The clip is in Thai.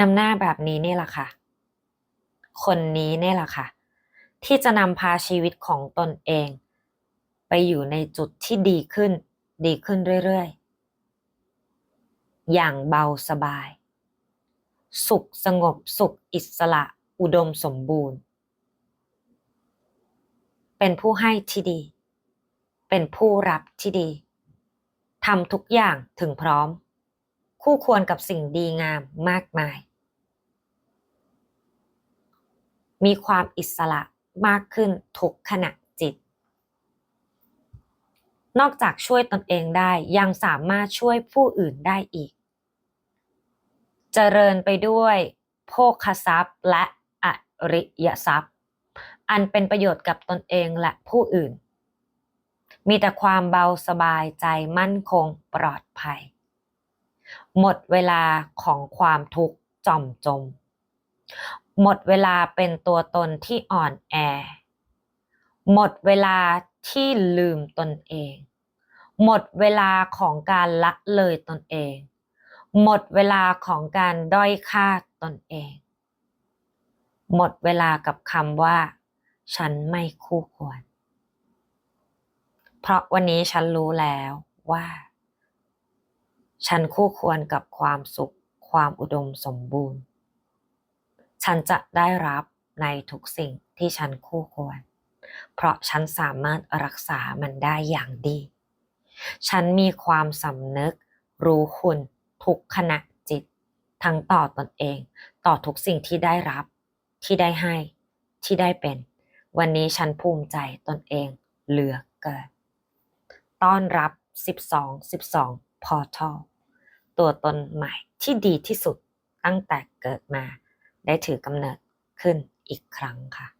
นำหน้าแบบนี้นี่แหละค่ะ คนนี้นี่แหละค่ะ ที่จะนำพาชีวิตของตนเอง ไปอยู่ในจุดที่ดีขึ้น ดีขึ้นเรื่อยๆ อย่างเบาสบาย สุขสงบสุขอิสระอุดมสมบูรณ์ เป็นผู้ให้ที่ดี เป็นผู้รับที่ดีทำทุกอย่างถึงพร้อม คู่ควรกับสิ่งดีงามมากมาย มีความอิสระมากขึ้นทุกขณะจิต นอกจากช่วยตนเองได้ยังสามารถช่วยผู้อื่นได้อีก เจริญไปด้วยโภคทรัพย์และอริยทรัพย์ อันเป็นประโยชน์กับตนเองและผู้อื่น มีแต่ความเบาสบายใจมั่นคงปลอดภัย หมดเวลาของความทุกข์จอมจม หมดเวลาเป็นตัวตนที่อ่อนแอ หมดเวลาที่ลืมตนเอง หมดเวลาของการละเลยตนเอง หมดเวลาของการด้อยค่าตนเอง หมดเวลากับคำว่า ฉันไม่คู่ควร เพราะวันนี้ฉันรู้แล้วว่า ฉันคู่ควรกับความสุขความอุดมสมบูรณ์ ฉันจะได้รับในทุกสิ่งที่ฉันคู่ควร เพราะฉันสามารถรักษามันได้อย่างดี ฉันมีความสำนึก รู้คุณทุกขณะจิต ทั้งต่อตนเอง ต่อทุกสิ่งที่ได้รับ ที่ได้ให้ ที่ได้เป็น วันนี้ฉันภูมิใจตนเองเหลือเกิน ต้อนรับ 12 12 Portal ตัวตนใหม่ที่ดีที่สุดตั้งแต่เกิดมาได้ถือกำเนิดขึ้นอีกครั้งค่ะ